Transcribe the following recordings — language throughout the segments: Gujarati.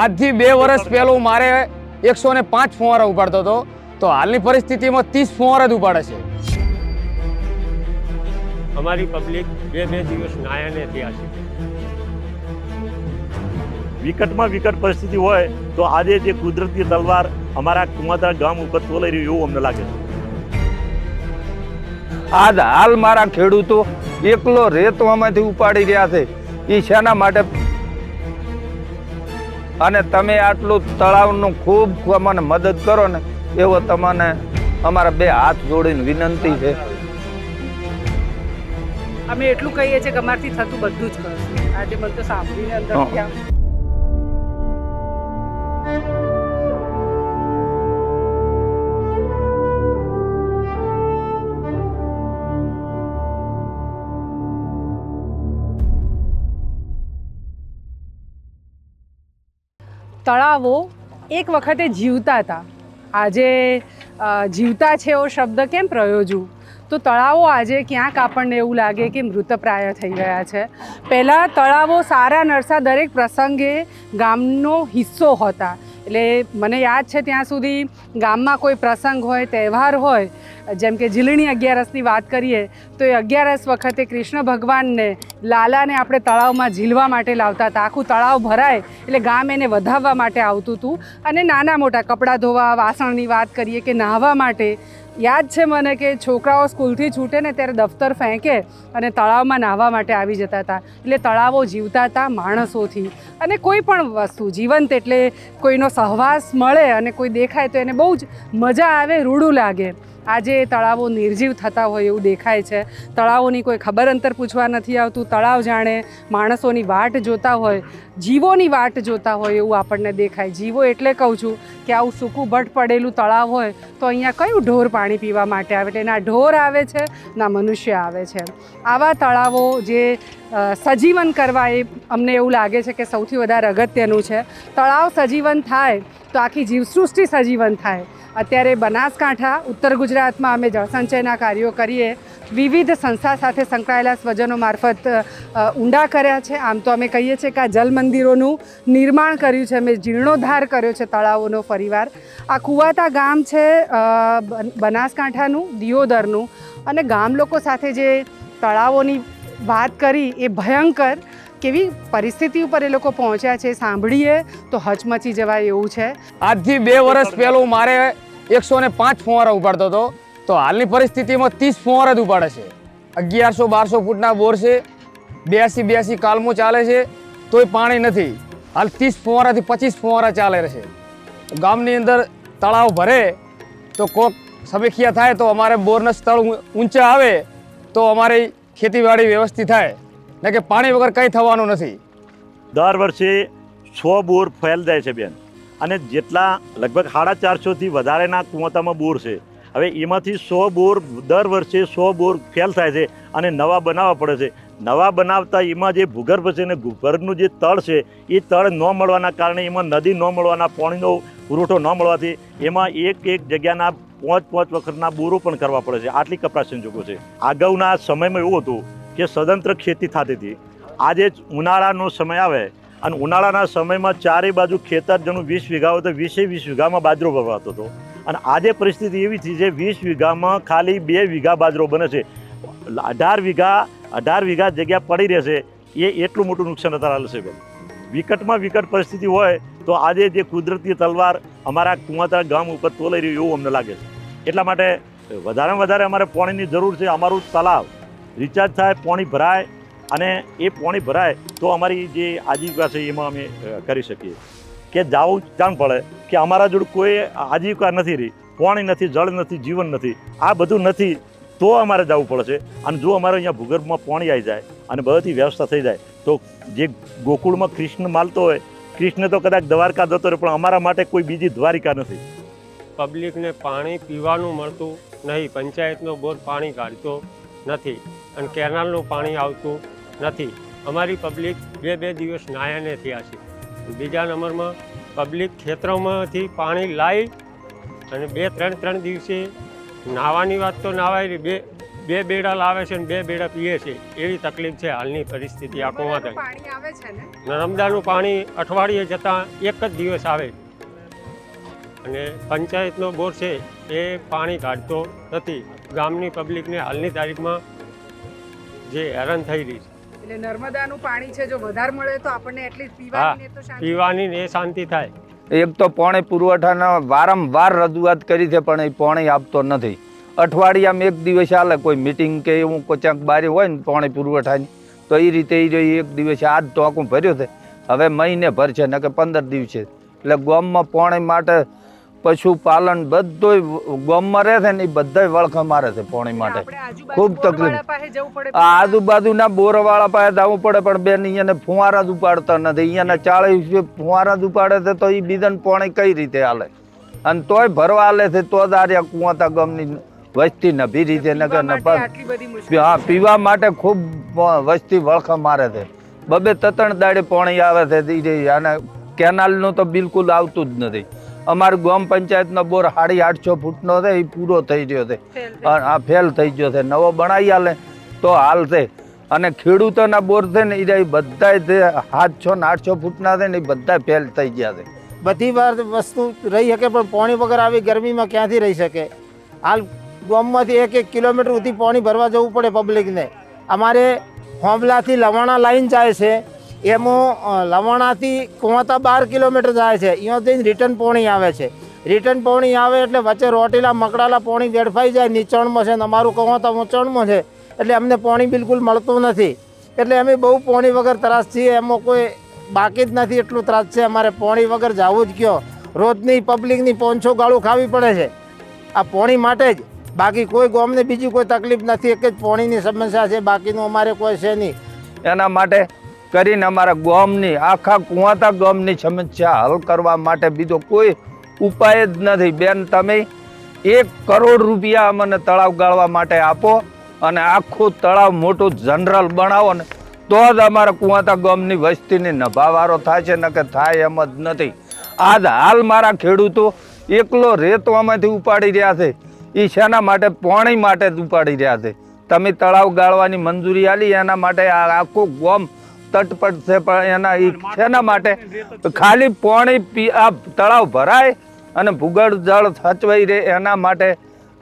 આજથી બે વર્ષ પહેલું મારે એકસો ને પાંચ ફુવારા ઉપાડતો હતો. તો હાલની પરિસ્થિતિમાં ત્રીસ ફુવારા જ ઉપાડે છે. અમારી પબ્લિક બે બે દિવસ નાયાને થયા છે. વિકટમાં વિકટ પરિસ્થિતિ હોય તો આજે જે કુદરતી તલવાર અમારા કુમાતા ગામ ઉપર તોલાઈ રહ્યું એવું અમને લાગે છે. આજ હાલ મારા ખેડૂતો એકલો રેતવામાંથી ઉપાડી રહ્યા છે. એ શેના માટે અને તમે આટલું તળાવનું ખૂબ અમને મદદ કરો ને એવો તમને અમારા બે હાથ જોડીને વિનંતી છે. અમે એટલું કહીએ છીએ કે અમારથી થતું બધું જ કરશું આજે મને તો સાંભળીને અંદરથી તળાવો એક વખતે જીવતા હતા. આજે જીવતા છે એવો શબ્દ કેમ પ્રયોજું? તો તળાવો આજે ક્યાંક આપણને એવું લાગે કે મૃતપ્રાય થઈ ગયા છે. પહેલાં તળાવો સારા નરસા દરેક પ્રસંગે ગામનો હિસ્સો હતા. એટલે મને યાદ છે ત્યાં સુધી ગામમાં કોઈ પ્રસંગ હોય, તહેવાર હોય જેમ કે ઝીલણી અગિયારસની વાત કરીએ, તો એ અગિયારસ વખતે કૃષ્ણ ભગવાનને લાલાને આપણે તળાવમાં ઝીલવા માટે લાવતા હતા. આખું તળાવ ભરાય એટલે ગામ એને વધાવવા માટે આવતું હતું. અને નાના મોટા કપડાં ધોવા, વાસણની વાત કરીએ કે નાહવા માટે, યાદ છે મને કે છોકરાઓ સ્કૂલથી છૂટે ને ત્યારે દફતર ફેંકે અને તળાવમાં નાહવા માટે આવી જતા હતા. એટલે તળાવો જીવતા હતા માણસોથી. અને કોઈ પણ વસ્તુ જીવંત એટલે કોઈનો સહવાસ મળે અને કોઈ દેખાય તો એને બહુ જ મજા આવે, રૂડું લાગે. આજે તળાવો નિર્જીવ થતા હોય એવું દેખાય છે. તળાવોની કોઈ ખબર અંતર પૂછવા નથી આવતું. તળાવ જાણે માણસોની વાટ જોતા હોય, જીવોની વાટ જોતા હોય એવું આપણને દેખાય. જીવો એટલે કહું છું કે આવું સૂકું ભટ પડેલું તળાવ હોય તો અહીંયા કયું ઢોર પાણી પીવા માટે આવે? એટલે ના ઢોર આવે છે, ના મનુષ્ય આવે છે. આવા તળાવો જે સજીવન કરવા એ અમને એવું લાગે છે કે સૌથી વધારે અગત્યનું છે. તળાવ સજીવન થાય તો આખી જીવસૃષ્ટિ સજીવન થાય. અત્યારે બનાસકાંઠા, ઉત્તર ગુજરાતમાં અમે જળસંચયના કાર્યો કરીએ. વિવિધ સંસ્થા સાથે સંકળાયેલા સ્વજનો મારફત ઊંડા કર્યા છે. આમ તો અમે કહીએ છીએ કે આ જલ મંદિરોનું નિર્માણ કર્યું છે. અમે જીર્ણોદ્ધાર કર્યો છે તળાવોનો ફરીવાર આ કુવાતા ગામ છે બનાસકાંઠાનું, દિયોદરનું. અને ગામ લોકો સાથે જે તળાવોની વાત કરી એ ભયંકર કેવી પરિસ્થિતિ ઉપર એ લોકો પહોંચ્યા છે, સાંભળીએ. તો હચમચી જવાય એવું છે. આજથી બે વર્ષ પહેલું મારે એકસો ને પાંચ ફુવારા ઉપાડતો હતો. તો હાલની પરિસ્થિતિમાં ત્રીસ ફુવારા જ ઉપાડે છે. અગિયારસો, બારસો ફૂટના બોર છે. બ્યાસી બ્યાસી કાલમો ચાલે છે. તોય પાણી નથી. હાલ ત્રીસ ફુવારાથી પચીસ ફુવારા ચાલે છે. ગામની અંદર તળાવ ભરે તો કોક સમીક્ષા થાય તો અમારે બોરના સ્થળ ઊંચા આવે તો અમારી ખેતીવાડી વ્યવસ્થિત થાય. ને કે પાણી વગર કંઈ થવાનું નથી. દર વર્ષે સો બોર ફેલ જાય છે બેન. અને જેટલા લગભગ સાડા ચારસોથી વધારેના કુવાતામાં બોર છે. હવે એમાંથી સો બોર દર વર્ષે સો બોર ફેલ થાય છે અને નવા બનાવવા પડે છે. નવા બનાવતા એમાં જે ભૂગર્ભ છે ને ભૂગર્ભનું જે તળ છે, એ તળ ન મળવાના કારણે એમાં નદી ન મળવાના, પાણીનો પુરવઠો ન મળવાથી એમાં એક એક જગ્યાના પાંચ પાંચ વખતના બોરો પણ કરવા પડે છે. આટલી કપરા સંજોગો છે. અગાઉના સમયમાં એવું હતું કે સ્વતંત્ર ખેતી થતી હતી. આજે ઉનાળાનો સમય આવે અને ઉનાળાના સમયમાં ચારે બાજુ ખેતર જેનું વીસ વીઘા હોય તો વીસે વીસ વીઘામાં બાજરો ભરવાતો હતો. અને આજે પરિસ્થિતિ એવી થઈ છે, વીસ વીઘામાં ખાલી બે વીઘા બાજરો બને છે. અઢાર વીઘા અઢાર વીઘા જગ્યા પડી રહેશે, એ એટલું મોટું નુકસાન અત્યારે હાલશે બેન વિકટમાં વિકટ પરિસ્થિતિ હોય તો આજે જે કુદરતી તલવાર અમારા કુંવાતરા ગામ ઉપર તોલાઈ રહ્યું એવું અમને લાગે છે. એટલા માટે વધારેમાં વધારે અમારે પાણીની જરૂર છે, અમારું તલાવ રિચાર્જ થાય, પાણી ભરાય અને એ પાણી ભરાય તો અમારી જે આજીવિકા છે એમાં અમે કરી શકીએ. કે જાવું જાણ પડે કે અમારા જોડે કોઈ આજીવિકા નથી રહી, પાણી નથી, જળ નથી, જીવન નથી, આ બધું નથી, તો અમારે જવું પડશે અને જો અમારે અહીંયા ભૂગર્ભમાં પાણી આવી જાય અને બધી વ્યવસ્થા થઈ જાય, તો જે ગોકુળમાં કૃષ્ણ માલતો હોય, કૃષ્ણ તો કદાચ દ્વારકા જતો રહે, પણ અમારા માટે કોઈ બીજી દ્વારિકા નથી. પબ્લિકને પાણી પીવાનું મળતું નહીં, પંચાયતનો બોર પાણી કાઢતો નથી અને કેનાલનું પાણી આવતું નથી. અમારી પબ્લિક બે બે દિવસ નાયાને થયા છે. બીજા નંબરમાં પબ્લિક ખેતરોમાંથી પાણી લાવી અને બે ત્રણ ત્રણ દિવસે નાવાની વાત તો નાવાય બે બે બેડા લાવે છે ને બે બેડા પીએ છે. એવી તકલીફ છે હાલની પરિસ્થિતિ આ ને? નર્મદાનું પાણી અઠવાડિયે જતાં એક જ દિવસ આવે. અને પંચાયતનો બોર છે એ પાણી કાઢતો નથી. ગામની પબ્લિકને હાલની તારીખમાં જે હેરાન થઈ રહી છે. એટલે નર્મદાનું પાણી છે જો વધારે મળે તો આપણને એટલીસ્ટ હા પીવાની ને તો શાંતિ. પીવાની ને શાંતિ થાય. એક તો પાણી પુરવઠાના વારંવાર રજૂઆત કરી છે પણ એ પાણી આપતો નથી. અઠવાડિયામાં એક દિવસ આલે કોઈ મિટિંગ કે એવું કોચાંક બારી હોય ને પાણી પુરવઠાની તો એ રીતે એ જોઈ એક દિવસે આજ ટોકું ભર્યું છે. હવે મહિને ભરશે ને કે પંદર દિવસે. એટલે ગામમાં પાણી માટે પશુપાલન બધુંય ગમ રહે છે ને એ બધાય વળખા મારે છે પાણી માટે. ખૂબ તકલીફ. આજુબાજુના બોરવાળા પાસે જવું પડે પણ બેન અહીંયાને ફુવારા જ ઉપાડતા નથી. અહીંયાના ચાળીસ ફુવારા જ ઉપાડે છે તો એ બીજાને પાણી કઈ રીતે હાલે? અને તોય ભરવા હાલે છે તો જ આર્યા કુવાતા ગમની વસ્તી નભી રીતે નગર મુશ્કેલી હા પીવા માટે ખૂબ વસ્તી વળખા મારે છે. બબે તતણ દાડે પાણી આવે છે રે કેનાલનું તો બિલકુલ આવતું જ નથી. અમારું ગામ પંચાયતનો બોર સાડી આઠસો ફૂટનો છે એ પૂરો થઈ રહ્યો છે. અને આ ફેલ થઈ ગયો છે. નવો બનાવી હાલે તો હાલ છે. અને ખેડૂતોના બોર છે ને એ બધા સાતસો ને આઠસો ફૂટના છે ને એ બધા ફેલ થઈ ગયા છે. બધી વાર વસ્તુ રહી શકે પણ પાણી વગર આવી ગરમીમાં ક્યાંથી રહી શકે? હાલ ગામમાંથી એક એક કિલોમીટર સુધી પાણી ભરવા જવું પડે પબ્લિકને અમારે હોમલાથી લવાણા લાઈન જાય છે. એમાં લવણાથી લવાણાથી બાર કિલોમીટર જાય છે. અહીંયાથી રિટર્ન પોણી આવે છે. રિટર્ન પોણી આવે એટલે વચ્ચે રોટીલા, મકડાલા પોણી વેડફાઈ જાય, નીચાણમાં છે અમારું કુવાતા ઊંચાણમાં છે. એટલે અમને પોણી બિલકુલ મળતું નથી. એટલે અમે બહુ પોણી વગર ત્રાસ છીએ. એમાં કોઈ બાકી જ નથી એટલું ત્રાસ છે. અમારે પોણી વગર જવું જ કયો? રોજની પબ્લિકની પાંચસો ગાળું ખાવી પડે છે. આ પોણી માટે જ. બાકી કોઈ ગામને બીજી કોઈ તકલીફ નથી. એક જ પોણીની સમસ્યા છે. બાકીનું અમારે કોઈ છે નહીં. એના માટે કરીને અમારા ગામની, આખા કુવાતા ગામની સમસ્યા હલ કરવા માટે બીજો કોઈ ઉપાય જ નથી. બેન, તમે એક કરોડ રૂપિયા અમને તળાવ ગાળવા માટે આપો અને આખું તળાવ મોટું જનરલ બનાવો ને તો જ અમારા કુવાતા ગામની વસ્તીની નભાવારો થાય છે ને કે થાય એમ જ નથી. આજ હાલ મારા ખેડૂતો એકલો રેતો આમાંથી ઉપાડી રહ્યા છે. એ શેના માટે? પાણી માટે જ ઉપાડી રહ્યા છે. તમે તળાવ ગાળવાની મંજૂરી આલી એના માટે આ આખું ગામ તટપટ છે પણ એના ઈ શેના માટે ખાલી પાણી પી આ તળાવ ભરાય અને ભૂગળ જળ સચવાઈ રહે એના માટે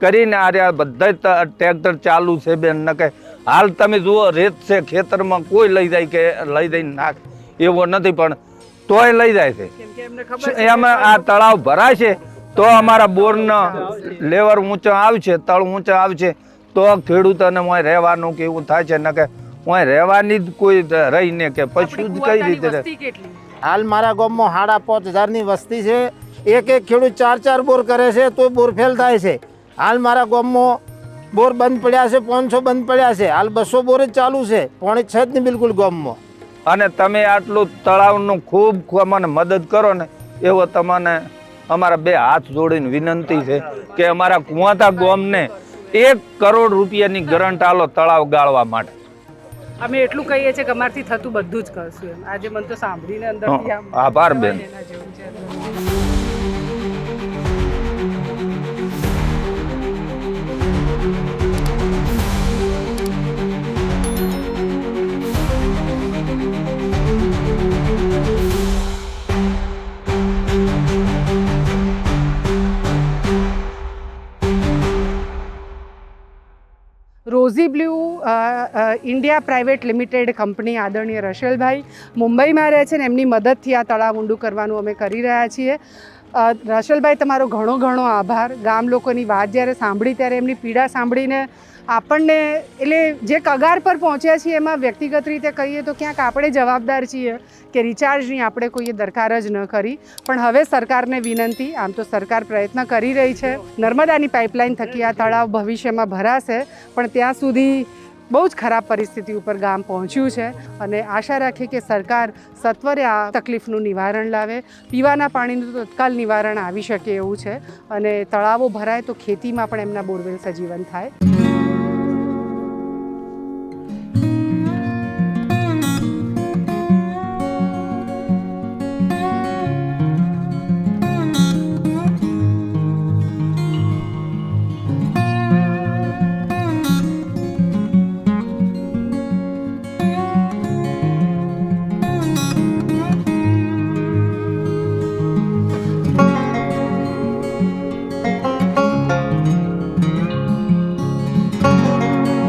કરીને આ બધા ટ્રેક્ટર ચાલુ છે બેન. ન કે હાલ તમે જુઓ રેત છે ખેતરમાં કોઈ લઈ જાય કે લઈ જઈને નાખ એવો નથી પણ તોય લઈ જાય છે. એમાં આ તળાવ ભરાય છે તો અમારા બોરના લેવર ઊંચો આવશે તળ ઊંચો આવશે તો ખેડૂતોને રહેવાનું કે એવું થાય છે. ન કે મોય રહેવાની જ કોઈ રહીને કે પશુ જ કઈ રીતે રહે વસ્તી કેટલી? હાલ મારા ગામમાં સાડા પાંચ હજારની વસ્તી છે. એક એક ખેડૂત ચાર ચાર બોર કરે છે તો બોર ફેલ થાય છે. હાલ મારા ગામમાં બોર બંધ પડ્યા છે પાંચસો બંધ પડ્યા છે. હાલ બસો બોર જ ચાલુ છે પાણી છે જ નહીં બિલકુલ ગામમાં. અને તમે આટલું તળાવનું ખૂબ ખૂબ અમને મદદ કરો ને એવો તમને અમારા બે હાથ જોડીને વિનંતી છે કે અમારા કુવાતા ગામને એક કરોડ રૂપિયાની ગરંટ આલો તળાવ ગાળવા માટે. અમે એટલું કહીએ છીએ કે અમારથી થતું બધું જ કરશું એમ. આજે મને તો સાંભળીને અંદરથી આભાર બેન. જેવું છે. Rosy Blue India private limited company આદરણીય રશેલભાઈ મુંબઈમાં રહે છે ને એમની મદદથી આ તળાવ ઊંડું કરવાનું અમે કરી રહ્યા છીએ. રશેલભાઈ, તમારો ઘણો ઘણો આભાર. ગામ લોકોની વાત જ્યારે સાંભળી ત્યારે એમની પીડા સાંભળીને આપણને, એટલે જે કગાર પર પહોંચ્યા છીએ એમાં વ્યક્તિગત રીતે કહીએ તો ક્યાંક આપણે જવાબદાર છીએ કે રિચાર્જની આપણે કોઈએ દરકાર જ ન કરી. પણ હવે સરકારને વિનંતી, આમ તો સરકાર પ્રયત્ન કરી રહી છે. નર્મદાની પાઇપલાઇન થકી આ તળાવ ભવિષ્યમાં ભરાશે, પણ ત્યાં સુધી બહુ જ ખરાબ પરિસ્થિતિ ઉપર ગામ પહોંચ્યું છે અને આશા રાખીએ કે સરકાર સત્વરે આ તકલીફનું નિવારણ લાવે. પીવાના પાણીનું તત્કાલ નિવારણ આવી શકે એવું છે અને તળાવો ભરાય તો ખેતીમાં પણ એમના બોરવેલ સજીવન થાય.